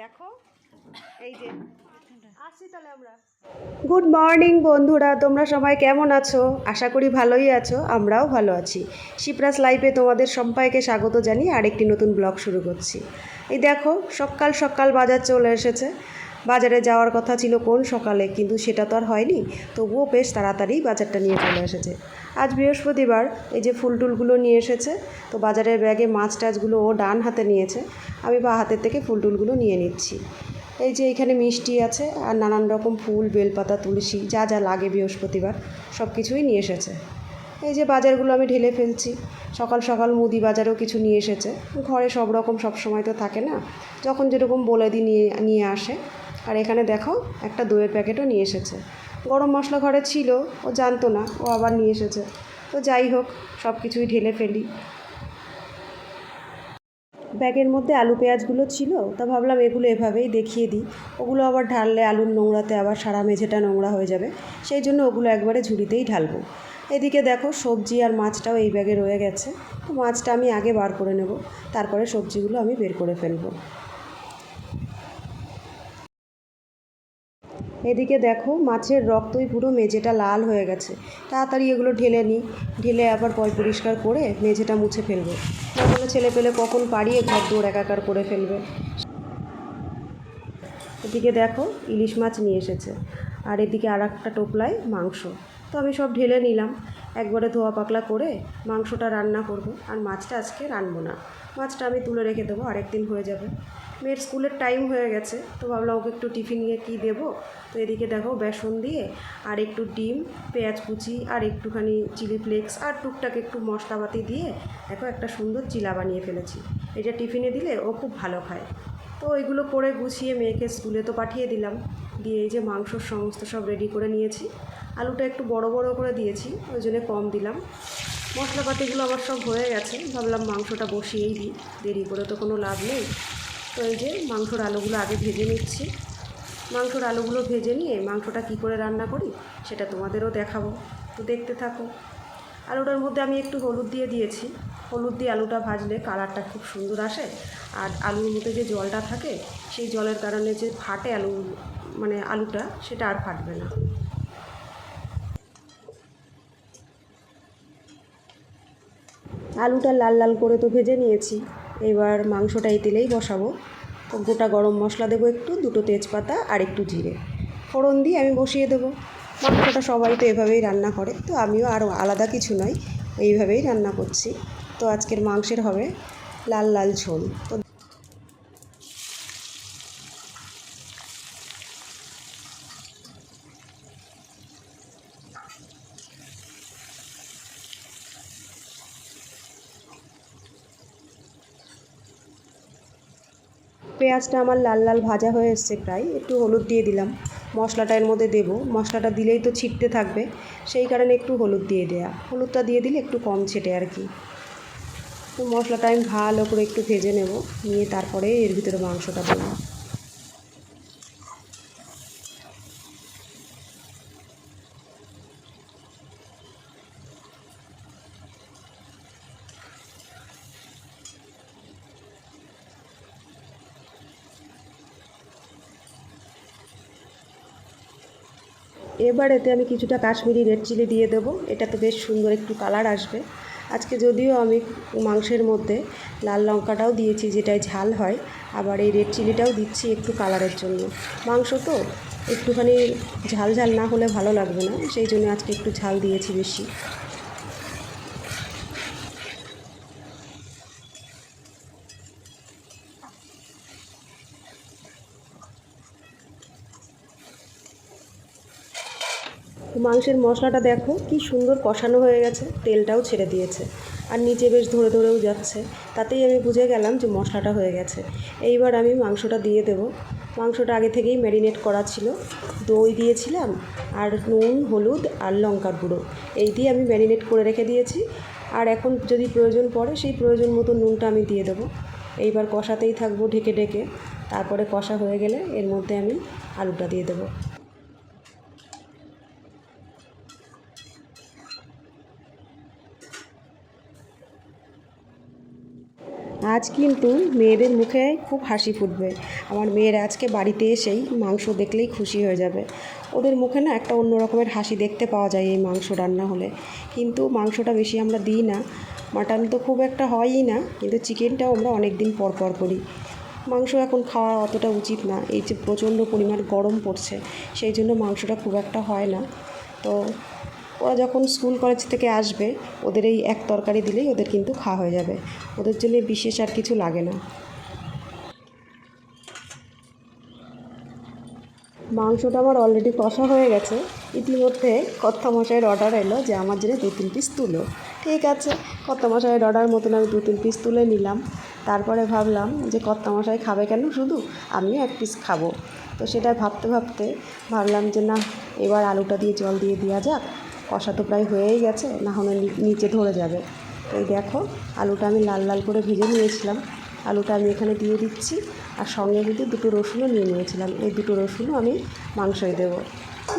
দেখো, এই যে। তাহলে আমরা। গুড মর্নিং বন্ধুরা। তোমরা সবাই কেমন আছো? আশা করি ভালোই আছো, আমরাও ভালো আছি। শিপ্রাস লাইফে তোমাদের সবাইকে স্বাগত জানিয়ে আরেকটি নতুন ব্লগ শুরু করছি। এই দেখো, সকাল সকাল বাজার চলে এসেছে। বাজারে যাওয়ার কথা ছিল কোন সকালে, কিন্তু সেটা তো আর হয়নি। তবুও বেশ তাড়াতাড়ি বাজারটা নিয়ে চলে এসেছে। আজ বৃহস্পতিবার এই যে ফুল টুলগুলো নিয়ে এসেছে, তো বাজারের ব্যাগে মাছ টাছগুলো ও ডান হাতে নিয়েছে। আমি বা হাতের থেকে ফুল টুলগুলো নিয়ে নিচ্ছি। এই যে এখানে মিষ্টি আছে আর নানান রকম ফুল, বেলপাতা, তুলসী, যা যা লাগে বৃহস্পতিবার, সব কিছুই নিয়ে এসেছে। এই যে বাজারগুলো আমি ঢেলে ফেলছি। সকাল সকাল মুদি বাজারেও কিছু নিয়ে এসেছে। ঘরে সব রকম সব সময় তো থাকে না। যখন যেরকম বলে দিই নিয়ে নিয়ে আসে আর এখানে দেখো, একটা দইয়ের প্যাকেটও নিয়ে এসেছে। গরম মশলা ঘরে ছিল, ও জানতো না, ও আবার নিয়ে এসেছে। তো যাই হোক সব কিছুই ঢেলে ফেলি। ব্যাগের মধ্যে আলু পেঁয়াজগুলো ছিল, তা ভাবলাম এগুলো এভাবেই দেখিয়ে দিই। ওগুলো আবার ঢাললে আলুর নোংরাতে আবার সারা মেঝেটা নোংরা হয়ে যাবে। সেই জন্য ওগুলো একবারে ঝুড়িতেই ঢালবো। এদিকে দেখো, সবজি আর মাছটাও এই ব্যাগে রয়ে গেছে। তো মাছটা আমি আগে বার করে নেব, তারপরে সবজিগুলো আমি বের করে ফেলব। এদিকে দেখো, মাছের রক্তই পুরো মেঝেটা লাল হয়ে গেছে। তাড়াতাড়ি এগুলো ঢেলে নিই ঢেলে আবার পয় পরিষ্কার করে মেঝেটা মুছে ফেলব। তাহলে ছেলে পেলে কখন পাড়িয়ে ঘর দৌড় একাকার করে ফেলবে। এদিকে দেখো, ইলিশ মাছ নিয়ে এসেছে। আর এদিকে আর একটা টোপলায় মাংস। তো আমি সব ঢেলে নিলাম। একবারে ধোয়া পাকলা করে মাংসটা রান্না করব। আর মাছটা আজকে রানবো না। মাছটা আমি তুলে রেখে দেবো, আরেকদিন হয়ে যাবে। মেয়ের স্কুলের টাইম হয়ে গেছে, তো ভাবলাম ওকে একটু টিফিন নিয়ে কী দেবো? তো এদিকে দেখো বেসন দিয়ে আর একটু ডিম, পেঁয়াজ কুচি আর একটুখানি চিলি ফ্লেক্স আর টুকটাক একটু মশলাপাতি দিয়ে দেখো একটা সুন্দর চিলা বানিয়ে ফেলেছি। এটা টিফিনে দিলে ও খুব ভালো খায়। তো ওইগুলো করে গুছিয়ে মেয়েকে স্কুলে তো পাঠিয়ে দিলাম। দিয়ে এই যে মাংসর সমস্ত সব রেডি করে নিয়েছি। আলুটা একটু বড় বড় করে দিয়েছি, ওই জন্য কম দিলাম। মশলাপাতিগুলো আমার সব হয়ে গেছে, ভাবলাম মাংসটা বসিয়েই দিই। দেরি করে তো কোনো লাভ নেই। তো এই যে মাংসর আলুগুলো আগে ভেজে নিচ্ছি। মাংসর আলুগুলো ভেজে নিয়ে মাংসটা কী করে রান্না করি সেটা তোমাদেরও দেখাবো। তো দেখতে থাকো। আলুটার মধ্যে আমি একটু হলুদ দিয়ে দিয়েছি। হলুদ দিয়ে আলুটা ভাজলে কালারটা খুব সুন্দর আসে। আর আলুর মধ্যে যে জলটা থাকে, সেই জলের কারণে যে ফাটে আলু মানে আলুটা, সেটা আর ফাটবে না। আলুটা লাল লাল করে তো ভেজে নিয়েছি। এবার মাংসটা এই তেলেই বসাবো। তো গোটা গরম মশলা দেবো একটু, দুটো তেজপাতা আর একটু জিরে। ফোড়ন দিয়ে আমি বসিয়ে দেবো। মাংসটা সবাই তো এভাবেই রান্না করে, তো আমিও আরও আলাদা কিছু নয়, এইভাবেই রান্না করছি। তো আজকের মাংসের হবে লাল লাল ঝোল। তো পেঁয়াজটা আমার লাল লাল ভাজা হয়ে এসছে প্রায়, একটু হলুদ দিয়ে দিলাম। মশলাটা এর মধ্যে দেবো। মশলাটা দিলেই তো ছিটতে থাকবে। সেই কারণে একটু হলুদ দিয়ে দেয়া। হলুদটা দিয়ে দিলে একটু কম ছেটে আর কি। তো মশলাটা আমি ভালো করে একটু ভেজে নেব। নিয়ে তারপরে এর ভিতরে মাংসটা দেবো। এবার এতে আমি কিছুটা কাশ্মীরি রেড চিলি দিয়ে দেবো। এটাতে বেশ সুন্দর একটু কালার আসবে। আজকে যদিও আমি মাংসের মধ্যে লাল লঙ্কাটাও দিয়েছি, যেটায় ঝাল হয়, আবার এই রেড চিলিটাও দিচ্ছি একটু কালারের জন্য। মাংস তো একটুখানি ঝাল ঝাল না হলে ভালো লাগবে না, সেই জন্য আজকে একটু ঝাল দিয়েছি বেশি। মাংসের মশলাটা দেখো, কি সুন্দর কষানো হয়ে গেছে, তেলটাও ছেড়ে দিয়েছে। আর নিচে বেশ ধরে ধরেও যাচ্ছে, তাতেই আমি বুঝে গেলাম যে মশলাটা হয়ে গেছে। এইবার আমি মাংসটা দিয়ে দেব। মাংসটা আগে থেকেই ম্যারিনেট করা ছিল। দই দিয়েছিলাম, আর নুন, হলুদ, আর লঙ্কার গুঁড়ো। এই দিয়ে আমি ম্যারিনেট করে রেখে দিয়েছি। আর এখন যদি প্রয়োজন পড়ে, সেই প্রয়োজন মতো নুনটা আমি দিয়ে দেবো। এইবার কষাতেই থাকব ঢেকে ঢেকে। তারপরে কষা হয়ে গেলে এর মধ্যে আমি আলুটা দিয়ে দেবো। আজ কিন্তু মেয়েদের মুখে খুব হাসি ফুটবে। আমার মেয়ের আজকে বাড়িতে এসেই মাংস দেখলেই খুশি হয়ে যাবে। ওদের মুখে না একটা অন্য রকমের হাসি দেখতে পাওয়া যায় এই মাংস রান্না হলে। কিন্তু মাংসটা বেশি আমরা দিই না। মাটন তো খুব একটা হয়ই না, কিন্তু চিকেনটাও আমরা অনেক দিন পর পর করি। মাংস এখন খাওয়া অতটা উচিত না, এই যে প্রচণ্ড পরিমাণ গরম পড়ছে, সেই জন্য মাংসটা খুব একটা হয় না। তো ওরা যখন স্কুল, কলেজ থেকে আসবে, ওদের এই এক তরকারি দিলেই ওদের কিন্তু খাওয়া হয়ে যাবে। ওদের জন্য বিশেষ আর কিছু লাগে না। মাংসটা আমার অলরেডি কষা হয়ে গেছে। ইতিমধ্যে মশাইয়ের অর্ডার এলো যে আমার জন্য দু তিন পিস তুলো। ঠিক আছে মশাইয়ের অর্ডার মতন আমি দু তিন পিস তুলে নিলাম। তারপরে ভাবলাম যে মশাই খাবে কেন শুধু? আমিও এক পিস খাব। তো সেটা ভাবতে ভাবতে ভাবলাম যে না, এবার আলুটা দিয়ে জল দিয়ে দেওয়া যাক। কষা তো প্রায় হয়েই গেছে, না হলে নিচে ধরে যাবে। এই দেখো, আলুটা আমি লাল লাল করে ভেজে নিয়েছিলাম। আলুটা আমি এখানে দিয়ে দিচ্ছি, আর সঙ্গে কিন্তু দুটো রসুনও নিয়ে নিয়েছিলাম। এই দুটো রসুনও আমি মাংসই দেবো।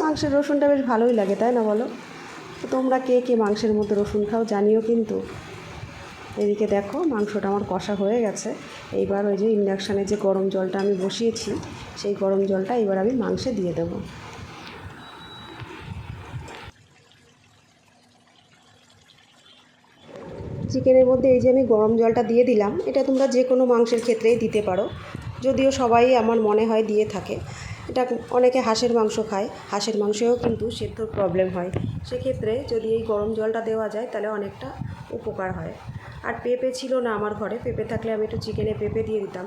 মাংসের রসুনটা বেশ ভালোই লাগে, তাই না বলো? তো তোমরা কে কে মাংসের মধ্যে রসুন খাও জানিও কিন্তু। এদিকে দেখো, মাংসটা আমার কষা হয়ে গেছে। এইবার ওই যে ইন্ডাকশানে যে গরম জলটা আমি বসিয়েছি, সেই গরম জলটা এবার আমি মাংসে দিয়ে দেবো। চিকেনের মধ্যে এই যে আমি গরম জলটা দিয়ে দিলাম, এটা তোমরা যে কোনো মাংসের ক্ষেত্রেই দিতে পারো। যদিও সবাই আমার মনে হয় দিয়ে থাকে। এটা অনেকে হাঁসের মাংস খায়, হাঁসের মাংসেও কিন্তু সেদ্ধর প্রবলেম হয়। সেক্ষেত্রে যদি এই গরম জলটা দেওয়া যায়, তাহলে অনেকটা উপকার হয়। আর পেঁপে ছিল না আমার ঘরে, পেঁপে থাকলে আমি একটু চিকেনে পেঁপে দিয়ে দিতাম।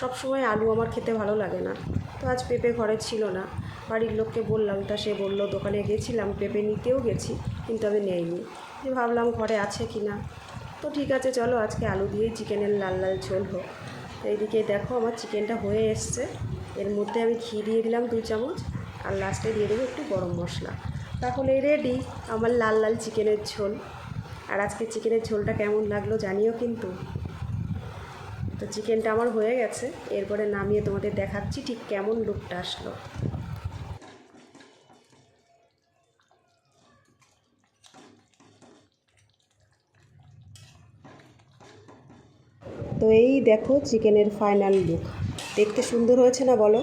সবসময় আলু আমার খেতে ভালো লাগে না। তো আজ পেঁপে ঘরে ছিল না। বাড়ির লোককে বললাম, তা সে বলল, দোকানে গেছিলাম, পেঁপে নিতেও গেছি, কিন্তু আমি নেইনি। যে ভাবলাম ঘরে আছে কি না তো ঠিক আছে, চলো আজকে আলু দিয়েই চিকেনের লাল লাল ঝোল হোক। এইদিকে দেখো আমার চিকেনটা হয়ে এসছে। এর মধ্যে আমি ঘি দিয়ে দিলাম দুই চামচ, আর লাস্টে দিয়ে দেবো একটু গরম মশলা। তাহলে রেডি আমার লাল লাল চিকেনের ঝোল। আর আজকে চিকেনের ঝোলটা কেমন লাগল জানিও কিন্তু। তো চিকেনটা আমার হয়ে গেছে, এরপরে নামিয়ে তোমাদের দেখাচ্ছি ঠিক কেমন লুকটা আসলো। তো এই দেখো চিকেনের ফাইনাল লুক। দেখতে সুন্দর হয়েছে না বলো?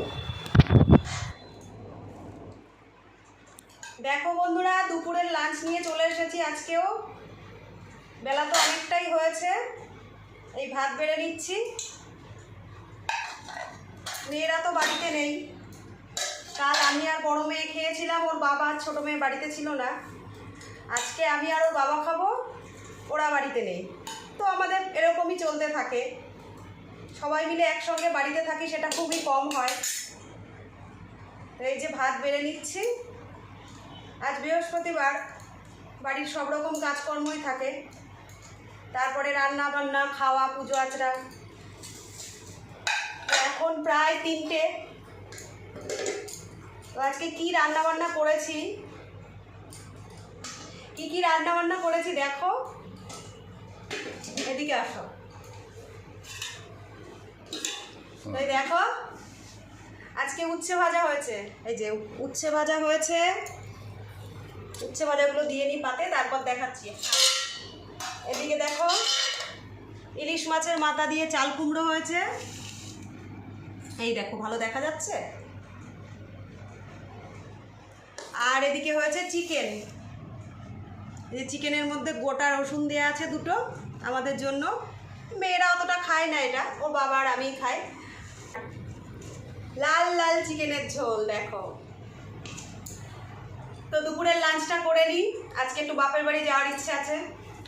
দেখো বন্ধুরা, দুপুরের লাঞ্চ নিয়ে চলে এসেছি আজকেও। বেলা তো অনেকটাই হয়েছে। এই ভাত বেড়ে নিচ্ছি। মেয়েরা তো বাড়িতে নেই। কাল আমি আর বড় মেয়ে খেয়েছিলাম, ওর বাবা আর ছোটো মেয়ে বাড়িতে ছিল না। আজকে আমি আর ওর বাবা খাব, ওরা বাড়িতে নেই। তো আমাদের এরকমই চলতে থাকে। সবাই মিলে একসঙ্গে বাড়িতে থাকি, সেটা খুবই কম হয়। এই যে ভাত বেড়ে নিচ্ছি। আজ বৃহস্পতিবার, বাড়ির সব রকম কাজকর্মই থাকে। তারপরে রান্না বান্না খাওয়া, পুজো আচরা এখন প্রায় তিনটে। আজকে কি রান্না বান্না করেছি? কি কি রান্না বান্না করেছি দেখো। এদিকে আসো। এই দেখো আজকে উচ্ছে ভাজা হয়েছে। এই যে উচ্ছে ভাজা হয়েছে। উচ্ছে ভাজাগুলো দিয়ে নিই পাতে তারপর দেখাচ্ছি। এদিকে দেখো ইলিশ মাছের মাথা দিয়ে চাল কুমড়ো হয়েছে। এই দেখো ভালো দেখা যাচ্ছে? আর এদিকে হয়েছে চিকেন। এই চিকেনের মধ্যে গোটা রসুন দেওয়া আছে দুটো। আমাদের জন্য। মেয়েরা অতটা খায় না এটা ওর বাবা আর আমি খাই। লাল লাল চিকেনের ঝোল, দেখো। তো দুপুরের লাঞ্চটা করে নিই। আজকে একটু বাপের বাড়ি যাওয়ার ইচ্ছে আছে।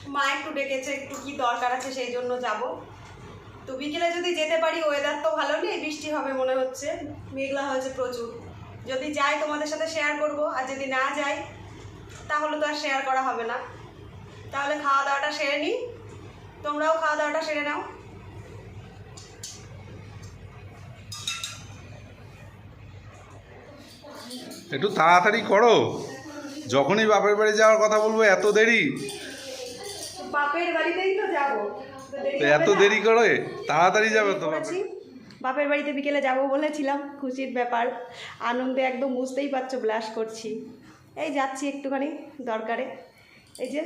মা একটু ডেকেছে একটু কি দরকার আছে সেই জন্য যাব। তো বিকেলে যদি যেতে পারি ওয়েদার তো ভালো নেই, বৃষ্টি হবে মনে হচ্ছে। মেঘলা হয়েছে প্রচুর। যদি যাই, তোমাদের সাথে শেয়ার করব। আর যদি না যাই, তাহলে তো আর শেয়ার করা হবে না। তাহলে খাওয়া দাওয়াটা সেরে নিই। তোমরাও খাওয়া দাওয়াটা সেরে নাও। একটু তাড়াতাড়ি করো। যখনই বাপের বাড়ি যাওয়ার কথা বলব এত দেরি? বাপের বাড়িতেই তো যাব। এত দেরি করে? তাড়াতাড়ি যাবে তো বাপের বাড়িতে বিকেলে যাব বলেছিলাম খুশির ব্যাপার। আনন্দে একদম বুঝতেই পারছ ব্লাশ করছি। এই যাচ্ছি একটুখানি দরকারে। এই যে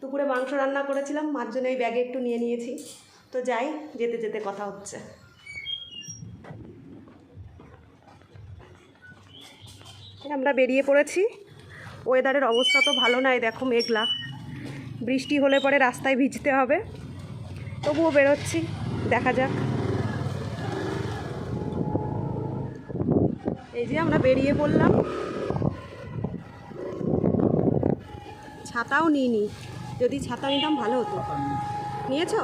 দুপুরে মাংস রান্না করেছিলাম, মার জন্য এই ব্যাগে একটু নিয়ে নিয়েছি। তো যাই, যেতে যেতে কথা হচ্ছে। আমরা বেরিয়ে পড়েছি। ওয়েদারের অবস্থা তো ভালো নাই, দেখো মেঘলা। বৃষ্টি হলে পরে রাস্তায় ভিজতে হবে। তবুও বেরোচ্ছি, দেখা যাক। এই যে আমরা বেরিয়ে পড়লাম। ছাতাও নিইনি। যদি ছাতা নিতাম ভালো হতো। নিয়েছ?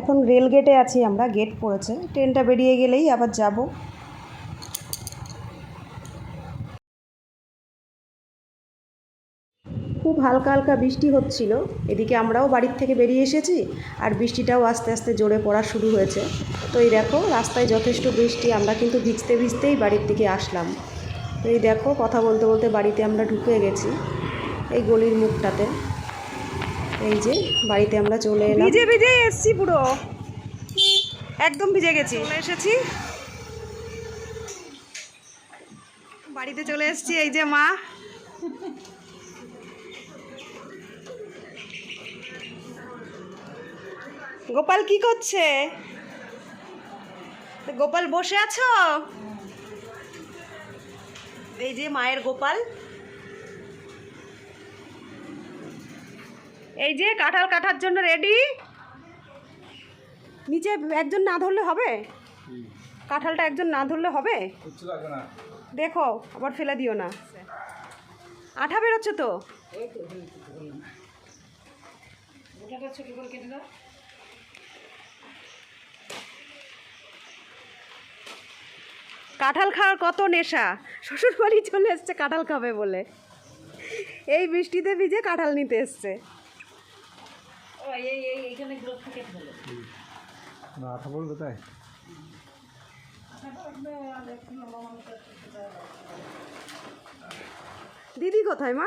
এখন রেল গেটে আছি আমরা, গেট পড়েছে। ট্রেনটা বেরিয়ে গেলেই আবার যাব। খুব হালকা হালকা বৃষ্টি হচ্ছিল। এদিকে আমরাও বাড়ির থেকে বেরিয়ে এসেছি আর বৃষ্টিটাও আস্তে আস্তে জোরে পড়া শুরু হয়েছে। তো এই দেখো, রাস্তায় যথেষ্ট বৃষ্টি, আমরা কিন্তু ভিজতে ভিজতেই বাড়ির দিকে আসলাম। তো এই দেখো, কথা বলতে বলতে বাড়িতে আমরা ঢুকে গেছি এই গলির মুখটাতে। এই যে বাড়িতে আমরা চলে এলাম। ভিজে ভিজে এসছি পুরো। একদম ভিজে গেছি। চলে এসেছি। বাড়িতে চলে এসেছি, এই যে মা। গোপাল কি করছে? গোপাল বসে আছো? এই যে মায়ের গোপাল। এই যে কাঁঠাল কাটার জন্য রেডি নিচে একজন না ধরলে হবে? কাঁঠালটা একজন না ধরলে হবে? দেখো আবার ফেলে দিও না। আঠা বেরোচ্ছে তো? কাঁঠাল খাওয়ার কত নেশা? শ্বশুর বাড়ি চলে এসছে কাঁঠাল খাবে বলে। এই বৃষ্টিতে ভিজে কাঁঠাল নিতে এসছে। দিদি কোথায় মা?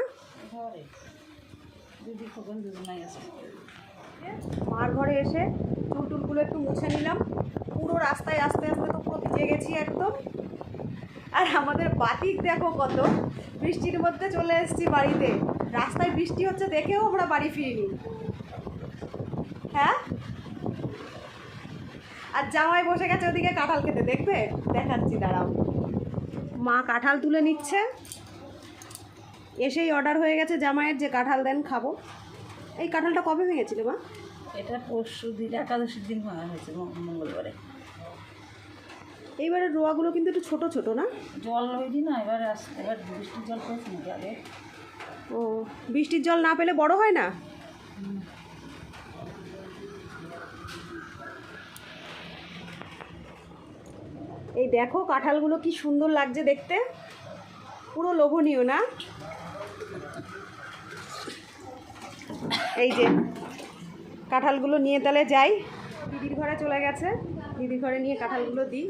মার ঘরে এসে চুল টুলগুলো একটু মুছে নিলাম। পুরো রাস্তায় আস্তে আস্তে তো পুরো ভিজে গেছি একদম। আর আমাদের বাতিক দেখো কত। বৃষ্টির মধ্যে চলে এসেছি বাড়িতে। রাস্তায় বৃষ্টি হচ্ছে দেখেও আমরা বাড়ি ফিরিনি। হ্যাঁ? আর জামাই বসে গেছে ওদিকে কাঁঠাল খেতে, দেখবে? দেখাচ্ছি, দাঁড়াও। মা কাঁঠাল তুলে নিচ্ছে। এসেই অর্ডার হয়ে গেছে জামাইয়ের যে কাঁঠাল দেন খাব। এই কাঁঠালটা কবে ভেঙেছিল মা? এটা পরশু দিন একাদশীর দিন ভাঙা হয়েছে মঙ্গলবারে। এইবারের রোয়াগুলো কিন্তু একটু ছোট ছোট না? জল হয়নি না এবার এবার বৃষ্টির জল পড়ছে নাকি আগে? ও বৃষ্টির জল না পেলে বড় হয় না? এই দেখো কাঁঠালগুলো কি সুন্দর লাগছে দেখতে। পুরো লোভনীয় না? এই যে কাঁঠালগুলো নিয়ে তাহলে যাই। দিদির ঘরে চলে গেছে। দিদির ঘরে নিয়ে কাঁঠালগুলো দিই।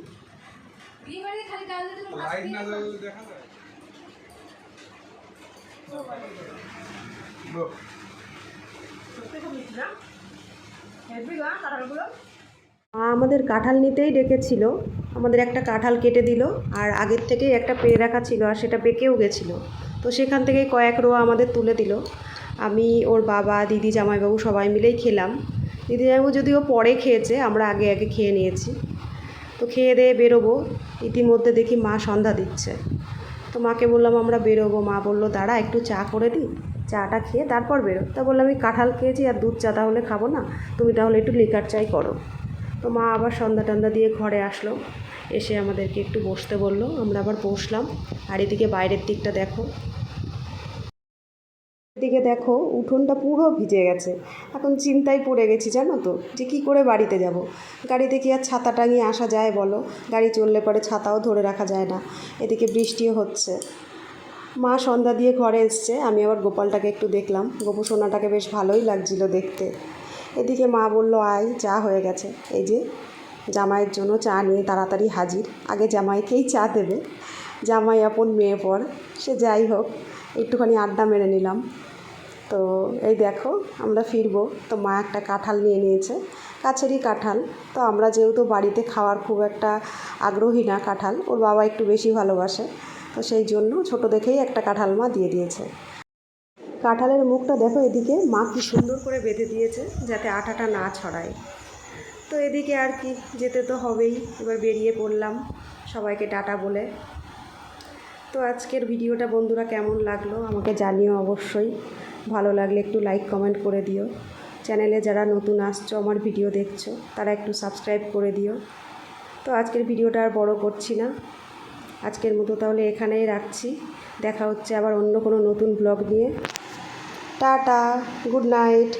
আমাদের কাঁঠাল নিতেই ডেকেছিল। আমাদের একটা কাঁঠাল কেটে দিল। আর আগের থেকেই একটা পেয়ে রাখা ছিল আর সেটা পেকেও গেছিল। তো সেখান থেকে কয়েক রোয়া আমাদের তুলে দিল। আমি, ওর বাবা, দিদি, জামাইবাবু সবাই মিলেই খেলাম। দিদি জামাইবাবু যদিও পরে খেয়েছে, আমরা আগে আগে খেয়ে নিয়েছি। তো খেয়ে দিয়ে বেরোবো। ইতিমধ্যে দেখি মা সন্ধ্যা দিচ্ছে। তো মাকে বললাম, আমরা বেরোবো। মা বলল, দাঁড়া, একটু চা করে দিই চাটা খেয়ে তারপর বেরো। তা বললাম, আমি কাঁঠাল খেয়েছি আর দুধ চা, তাহলে খাব না? তুমি তাহলে একটু লিকার চাই করো। তো মা আবার সন্ধ্যা টন্ধা দিয়ে ঘরে আসলো। এসে আমাদেরকে একটু বসতে বলল। আমরা আবার বসলাম। আর এদিকে বাইরের দিকটা দেখো। এদিকে দেখো, উঠোনটা পুরো ভিজে গেছে। এখন চিন্তায় পড়ে গেছি, জানো তো, যে কি করে বাড়িতে যাব? গাড়িতে কি আর ছাতা টাঙিয়ে আসা যায় বলো? গাড়ি চললে পরে ছাতাও ধরে রাখা যায় না। এদিকে বৃষ্টিও হচ্ছে। মা সন্ধ্যা দিয়ে ঘরে এসছে, আমি আবার গোপালটাকে একটু দেখলাম। গোপু সোনাটাকে বেশ ভালোই লাগছিল দেখতে। এদিকে মা বলল, আয়, চা হয়ে গেছে। এই যে, জামাইয়ের জন্য চা নিয়ে তাড়াতাড়ি হাজির। আগে জামাইকেই চা দেবে। জামাই আপন মেয়ে পর। সে যাই হোক, একটুখানি আড্ডা মেরে নিলাম। তো এই দেখো, আমরা ফিরবো। তো মা একটা কাঁঠাল নিয়ে নিয়েছে, কাছেরই কাঁঠাল। তো আমরা যেহেতু বাড়িতে খাওয়ার খুব একটা আগ্রহী না কাঁঠাল, ওর বাবা একটু বেশি ভালোবাসে। তো সেই জন্য ছোট দেখেই একটা কাঁঠাল মা দিয়ে দিয়েছে। কাঁঠালের মুখটা দেখো এদিকে, মা কি সুন্দর করে বেঁধে দিয়েছে যাতে আটাটা না ছড়ায়। তো এদিকে আর কি, যেতে তো হবেই। এবার বেরিয়ে পড়লাম সবাইকে টাটা বলে। তো আজকের ভিডিওটা বন্ধুরা কেমন লাগল আমাকে জানিও অবশ্যই। ভালো লাগলে একটু লাইক কমেন্ট করে দিও। চ্যানেলে যারা নতুন আসছো, আমার ভিডিও দেখছ, তারা একটু সাবস্ক্রাইব করে দিও। তো আজকের ভিডিওটা আর বড় করছি না। আজকের মতো তাহলে এখানেই রাখছি। দেখা হচ্ছে আবার অন্য কোনো নতুন ব্লগ নিয়ে। Tata good night